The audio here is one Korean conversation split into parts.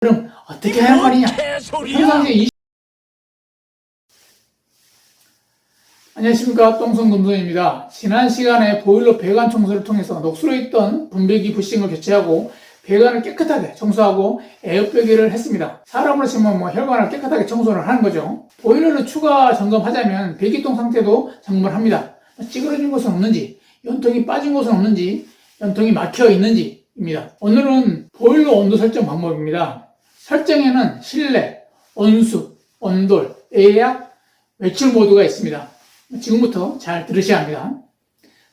그럼 어떻게 하는 말이냐? 평상시에 이 안녕하십니까 똥손금손입니다. 지난 시간에 보일러 배관 청소를 통해서 녹슬어 있던 분배기 부싱을 교체하고 배관을 깨끗하게 청소하고 에어빼기를 했습니다. 사람으로 치면 뭐 혈관을 깨끗하게 청소를 하는 거죠. 보일러를 추가 점검하자면 배기통 상태도 점검을 합니다. 찌그러진 곳은 없는지, 연통이 빠진 곳은 없는지, 연통이 막혀 있는지입니다. 오늘은 보일러 온도 설정 방법입니다. 설정에는 실내, 온수, 온돌, 예약, 외출 모드가 있습니다. 지금부터 잘 들으셔야 합니다.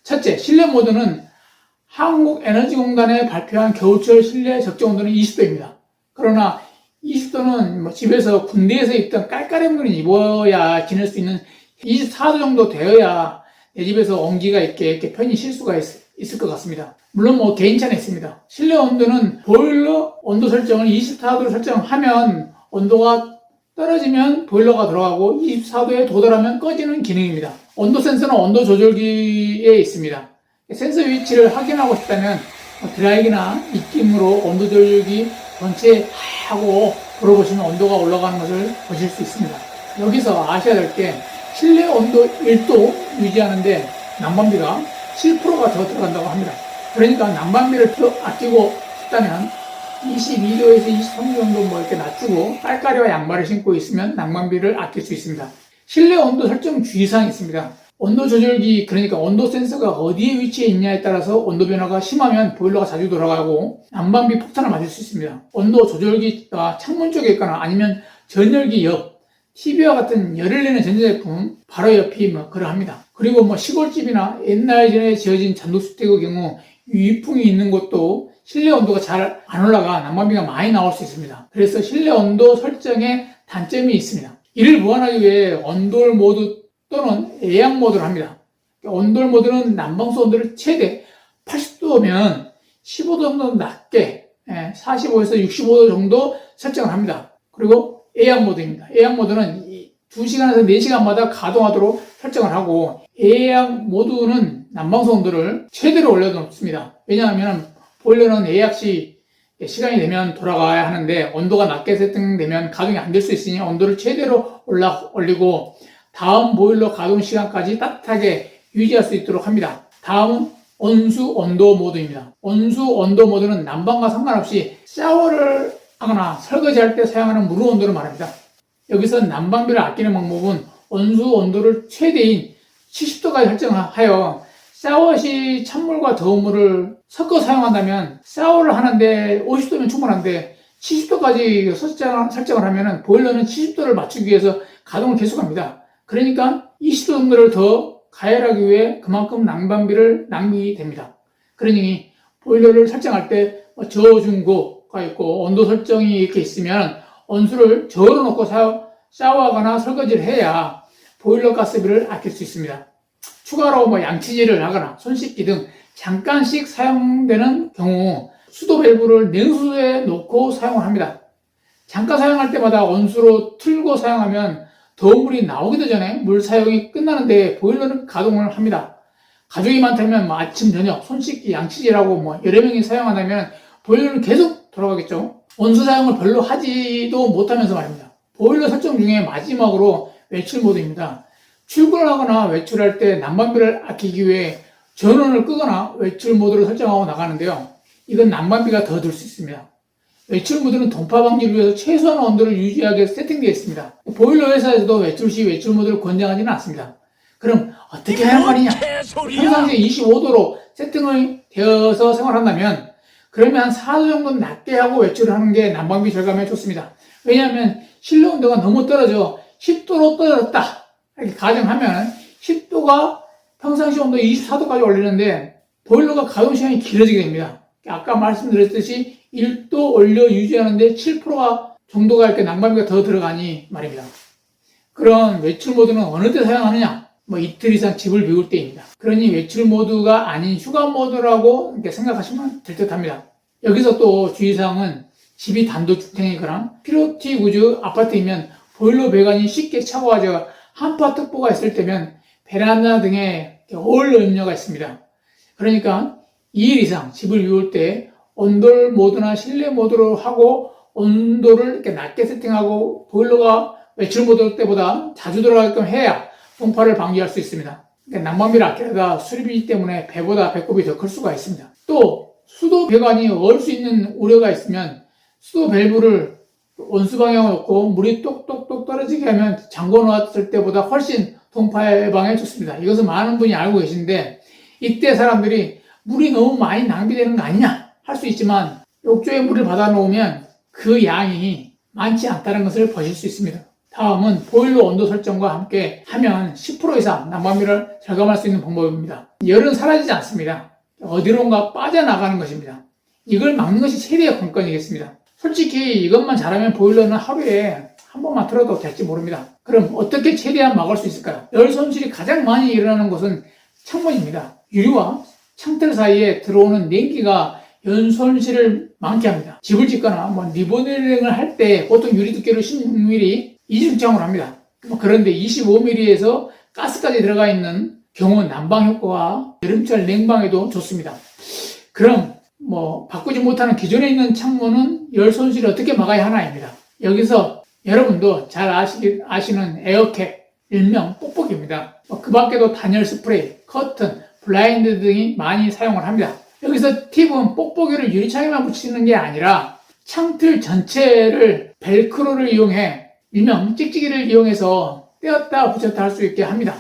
첫째, 실내 모드는 한국에너지공단에 발표한 겨울철 실내 적정 온도는 20도입니다. 그러나 20도는 뭐 집에서 군대에서 입던 깔깔한 물을 입어야 지낼 수 있는 24도 정도 되어야 내 집에서 온기가 있게 이렇게 편히 쉴 수가 있, 있을 것 같습니다. 물론 뭐 개인차는 있습니다. 실내 온도는 보일러 온도 설정을 24도로 설정하면 온도가 떨어지면 보일러가 들어가고 24도에 도달하면 꺼지는 기능입니다. 온도 센서는 온도 조절기에 있습니다. 센서 위치를 확인하고 싶다면 드라이기나 입김으로 온도 조절기 전체 하고 불어보시면 온도가 올라가는 것을 보실 수 있습니다. 여기서 아셔야 될 게 실내 온도 1도 유지하는데 난방비가 7%가 더 들어간다고 합니다. 그러니까 난방비를 더 아끼고 싶다면 22도에서 23도 정도 뭐 이렇게 낮추고 깔깔이와 양말을 신고 있으면 난방비를 아낄 수 있습니다. 실내 온도 설정 주의사항이 있습니다. 온도 조절기 그러니까 온도 센서가 어디에 위치해 있냐에 따라서 온도 변화가 심하면 보일러가 자주 돌아가고 난방비 폭탄을 맞을 수 있습니다. 온도 조절기가 창문 쪽에 있거나 아니면 전열기 옆 TV와 같은 열을 내는 전자제품 바로 옆이 뭐 그러합니다. 그리고 뭐 시골집이나 옛날 전에 지어진 잔독주택의 경우 유입풍이 있는 곳도 실내 온도가 잘 안 올라가 난방비가 많이 나올 수 있습니다. 그래서 실내 온도 설정에 단점이 있습니다. 이를 보완하기 위해 온돌 모드 또는 예약 모드를 합니다. 온돌 모드는 난방수 온도를 최대 80도면 15도 정도 낮게 45에서 65도 정도 설정을 합니다. 그리고 예약 모드입니다. 예약 모드는 2시간에서 4시간마다 가동하도록 설정을 하고 예약 모드는 온도를 최대로 올려놓습니다. 왜냐하면 보일러는 예약 시 시간이 되면 돌아가야 하는데 온도가 낮게 세팅되면 가동이 안 될 수 있으니 온도를 최대로 올라 올리고 다음 보일러 가동 시간까지 따뜻하게 유지할 수 있도록 합니다. 다음은 온수 온도 모드입니다. 온수 온도 모드는 난방과 상관없이 샤워를 하거나 설거지할 때 사용하는 물 온도를 말합니다. 여기서 난방비를 아끼는 방법은 온수 온도를 최대인 70도까지 설정하여 샤워 시 찬물과 더운 물을 섞어 사용한다면 샤워를 하는데 50도면 충분한데 70도까지 설정, 설정을 하면 보일러는 70도를 맞추기 위해서 가동을 계속합니다. 그러니까 20도 정도를 더 가열하기 위해 그만큼 난방비를 낭비 됩니다. 그러니 보일러를 설정할 때뭐 저중고 가 있고 온도 설정이 이렇게 있으면 온수를 저로 놓고 샤워하거나 설거지를 해야 보일러 가스비를 아낄 수 있습니다. 추가로 뭐 양치질을 하거나 손 씻기 등 잠깐씩 사용되는 경우 수도 밸브를 냉수에 놓고 사용을 합니다. 잠깐 사용할 때마다 온수로 틀고 사용하면 더운 물이 나오기도 전에 물 사용이 끝나는데 보일러는 가동을 합니다. 가족이 많다면 뭐 아침, 저녁, 손 씻기, 양치질하고 뭐 여러 명이 사용한다면 보일러는 계속 돌아가겠죠. 온수 사용을 별로 하지도 못하면서 말입니다. 보일러 설정 중에 마지막으로 외출 모드입니다. 출근을 하거나 외출할 때 난방비를 아끼기 위해 전원을 끄거나 외출 모드를 설정하고 나가는데요. 이건 난방비가 더 들 수 있습니다. 외출 모드는 동파 방지를 위해서 최소한 온도를 유지하게 세팅되어 있습니다. 보일러 회사에서도 외출 시 외출 모드를 권장하지는 않습니다. 그럼 어떻게 하는 말이냐? 평상시에 25도로 세팅을 되어서 생활한다면 그러면 한 4도 정도 낮게 하고 외출을 하는 게 난방비 절감에 좋습니다. 왜냐하면 실내 온도가 너무 떨어져 10도로 떨어졌다 이렇게 가정하면 10도가 평상시 온도 24도까지 올리는데 보일러가 가동 시간이 길어지게 됩니다. 아까 말씀드렸듯이 1도 올려 유지하는데 7%가 정도가 이렇게 난방비가 더 들어가니 말입니다. 그런 외출 모드는 어느 때 사용하느냐? 뭐 이틀 이상 집을 비울 때입니다. 그러니 외출 모드가 아닌 휴가 모드라고 이렇게 생각하시면 될 듯 합니다. 여기서 또 주의사항은 집이 단독주택이거나 피로티 구조 아파트이면 보일러 배관이 쉽게 차고하져 한파 특보가 있을 때면 베란다 등에 어울 음료가 있습니다. 그러니까 2일 이상 집을 비울 때 온돌 모드나 실내 모드로 하고 온도를 이렇게 낮게 세팅하고 보일러가 외출 모드 때보다 자주 들어가게끔 해야 동파를 방지할 수 있습니다. 그러니까 난방비를 아끼려다 수리비 때문에 배보다 배꼽이 더 클 수가 있습니다. 또 수도 배관이 얼 수 있는 우려가 있으면 수도 밸브를 온수 방향을 놓고 물이 똑똑똑 떨어지게 하면 잠궈 놓았을 때보다 훨씬 동파 예방에 좋습니다. 이것은 많은 분이 알고 계신데 이때 사람들이 물이 너무 많이 낭비되는 거 아니냐 할 수 있지만 욕조에 물을 받아 놓으면 그 양이 많지 않다는 것을 보실 수 있습니다. 다음은 보일러 온도 설정과 함께 하면 10% 이상 난방비를 절감할 수 있는 방법입니다. 열은 사라지지 않습니다. 어디론가 빠져나가는 것입니다. 이걸 막는 것이 최대의 관건이겠습니다. 솔직히 이것만 잘하면 보일러는 하루에 한 번만 틀어도 될지 모릅니다. 그럼 어떻게 최대한 막을 수 있을까요? 열 손실이 가장 많이 일어나는 곳은 창문입니다. 유리와 창틀 사이에 들어오는 냉기가 연 손실을 많게 합니다. 집을 짓거나 뭐 리모델링을 할 때 보통 유리 두께로 16mm 이중창을 합니다. 뭐 그런데 25mm에서 가스까지 들어가 있는 경우 난방 효과와 여름철 냉방에도 좋습니다. 그럼 뭐 바꾸지 못하는 기존에 있는 창문은 열 손실을 어떻게 막아야 하나입니다. 여기서 여러분도 잘 아시, 아시는 에어캡, 일명 뽁뽁입니다. 뭐그 밖에도 단열 스프레이, 커튼, 블라인드 등이 많이 사용을 합니다. 여기서 팁은 뽁뽁이를 유리창에만 붙이는 게 아니라 창틀 전체를 벨크로를 이용해 일명 찍찍이를 이용해서 떼었다 붙였다 할 수 있게 합니다.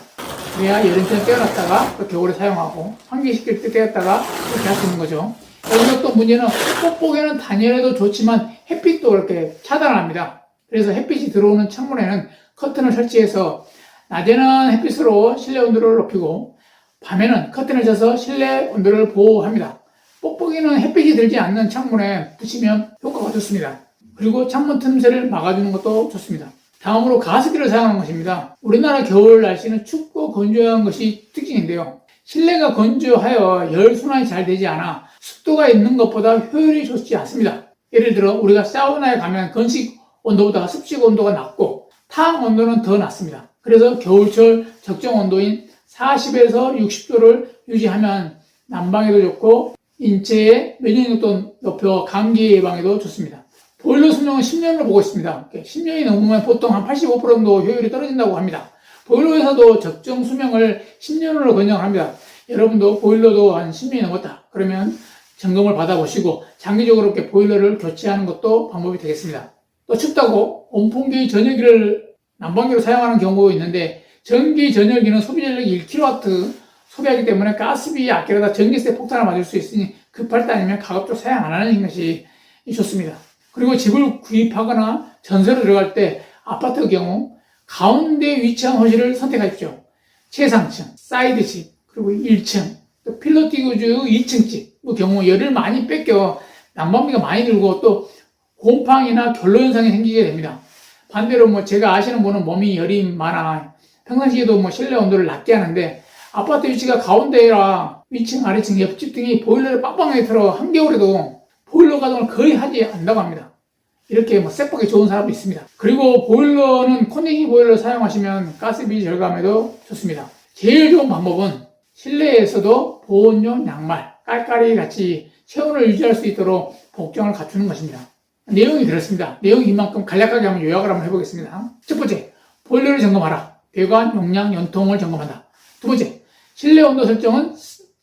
그래야 여름철 떼어놨다가 또 겨울에 사용하고 환기시킬 때 떼었다가 이렇게 할 수 있는 거죠. 여기서 또 문제는 뽁뽁이는 단열에도 좋지만 햇빛도 이렇게 차단합니다. 그래서 햇빛이 들어오는 창문에는 커튼을 설치해서 낮에는 햇빛으로 실내 온도를 높이고 밤에는 커튼을 쳐서 실내 온도를 보호합니다. 뽁뽁이는 햇빛이 들지 않는 창문에 붙이면 효과가 좋습니다. 그리고 창문 틈새를 막아주는 것도 좋습니다. 다음으로 가습기를 사용하는 것입니다. 우리나라 겨울 날씨는 춥고 건조한 것이 특징인데요. 실내가 건조하여 열 순환이 잘 되지 않아 습도가 있는 것보다 효율이 좋지 않습니다. 예를 들어 우리가 사우나에 가면 건식 온도보다 습식 온도가 낮고 탕 온도는 더 낮습니다. 그래서 겨울철 적정 온도인 40에서 60도를 유지하면 난방에도 좋고 인체의 면역력도 높여 감기 예방에도 좋습니다. 보일러 수명은 10년을 보고 있습니다. 10년이 넘으면 보통 한 85% 정도 효율이 떨어진다고 합니다. 보일러에서도 적정 수명을 10년으로 권장합니다. 여러분도 보일러도 한 10년이 넘었다. 그러면 점검을 받아보시고 장기적으로 이렇게 보일러를 교체하는 것도 방법이 되겠습니다. 또 춥다고 온풍기 전열기를 난방기로 사용하는 경우가 있는데 전기 전열기는 소비 전력이 1kW 소비하기 때문에 가스비 아끼려다 전기세 폭탄을 맞을 수 있으니 급할 때 아니면 가급적 사용 안 하는 것이 좋습니다. 그리고 집을 구입하거나 전세로 들어갈 때 아파트 경우 가운데 위치한 호실을 선택하십시오. 최상층, 사이드 집, 그리고 1층, 또 필러 띄고주 2층 집, 그 경우 열을 많이 뺏겨 난방비가 많이 들고 또 곰팡이나 결로 현상이 생기게 됩니다. 반대로 뭐 제가 아시는 분은 몸이 열이 많아 평상시에도 뭐 실내 온도를 낮게 하는데 아파트 위치가 가운데라 위층, 아래층, 옆집 등이 보일러를 빵빵하게 틀어 한겨울에도 보일러 가동을 거의 하지 않는다고 합니다. 이렇게 뭐 쎄뻑이 좋은 사람도 있습니다. 그리고 보일러는 콘덴싱 보일러를 사용하시면 가스비 절감에도 좋습니다. 제일 좋은 방법은 실내에서도 보온용 양말, 깔깔이 같이 체온을 유지할 수 있도록 복장을 갖추는 것입니다. 내용이 그렇습니다. 내용이 이만큼 간략하게 한번 요약을 한번 해보겠습니다. 첫 번째, 보일러를 점검하라. 배관, 용량, 연통을 점검한다. 두 번째, 실내 온도 설정은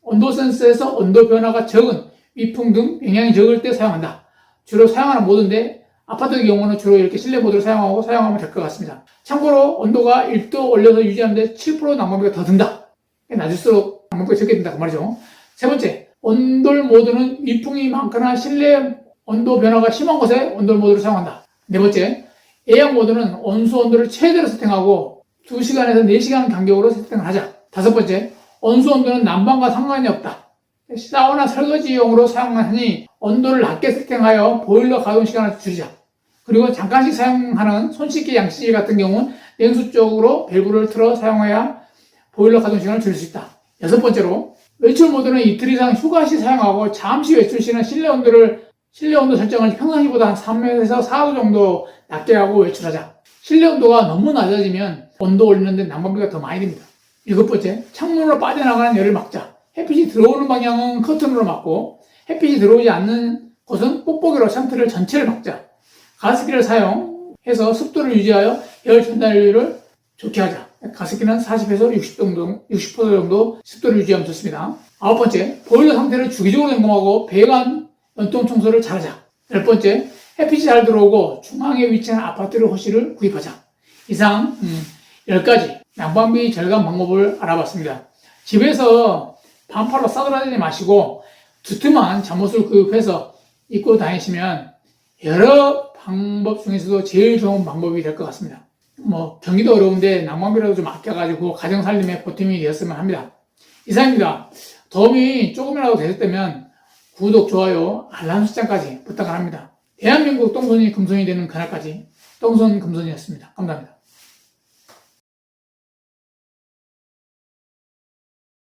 온도 센서에서 온도 변화가 적은 위풍 등 영향이 적을 때 사용한다. 주로 사용하는 모드인데 아파트의 경우는 주로 이렇게 실내 모드를 사용하고 사용하면 될 것 같습니다. 참고로 온도가 1도 올려서 유지하는데 7% 난방비가 더 든다. 낮을수록 난방비가 적게 든다 그 말이죠. 세 번째, 온돌 모드는 위풍이 많거나 실내 온도 변화가 심한 곳에 온돌 모드를 사용한다. 네 번째, 예약 모드는 온수 온도를 최대로 세팅하고 2시간에서 4시간 간격으로 세팅을 하자. 다섯 번째, 온수 온도는 난방과 상관이 없다. 사우나 설거지용으로 사용하니 온도를 낮게 세팅하여 보일러 가동 시간을 줄이자. 그리고 잠깐씩 사용하는 손씻기 양치질 같은 경우는 냉수 쪽으로 밸브를 틀어 사용해야 보일러 가동 시간을 줄일 수 있다. 여섯 번째로 외출 모드는 이틀 이상 휴가 시 사용하고 잠시 외출 시는 실내 온도를 실내 온도 설정을 평상시보다 한 3에서 4도 정도 낮게 하고 외출하자. 실내 온도가 너무 낮아지면 온도 올리는데 난방비가 더 많이 듭니다. 일곱 번째, 창문으로 빠져나가는 열을 막자. 햇빛이 들어오는 방향은 커튼으로 막고 햇빛이 들어오지 않는 곳은 뽁뽁이로 창틀을 전체를 막자. 가습기를 사용해서 습도를 유지하여 열 전달률을 좋게 하자. 가습기는 40에서 60 정도, 60% 정도 습도를 유지하면 좋습니다. 아홉 번째, 보일러 상태를 주기적으로 점검하고 배관 연통 청소를 잘하자. 열 번째, 햇빛이 잘 들어오고 중앙에 위치한 아파트를 호실을 구입하자. 이상 음, 10가지 난방비 절감 방법을 알아봤습니다. 집에서 반팔로 싸돌아다니지 마시고 두툼한 잠옷을 구입해서 입고 다니시면 여러 방법 중에서도 제일 좋은 방법이 될 것 같습니다. 뭐 경기도 어려운데 난방비라도 좀 아껴가지고 가정 살림에 보탬이 되었으면 합니다. 이상입니다. 도움이 조금이라도 되셨다면 구독, 좋아요, 알람 설정까지 부탁을 합니다. 대한민국 똥손이 금손이 되는 그날까지 똥손 금손이었습니다. 감사합니다.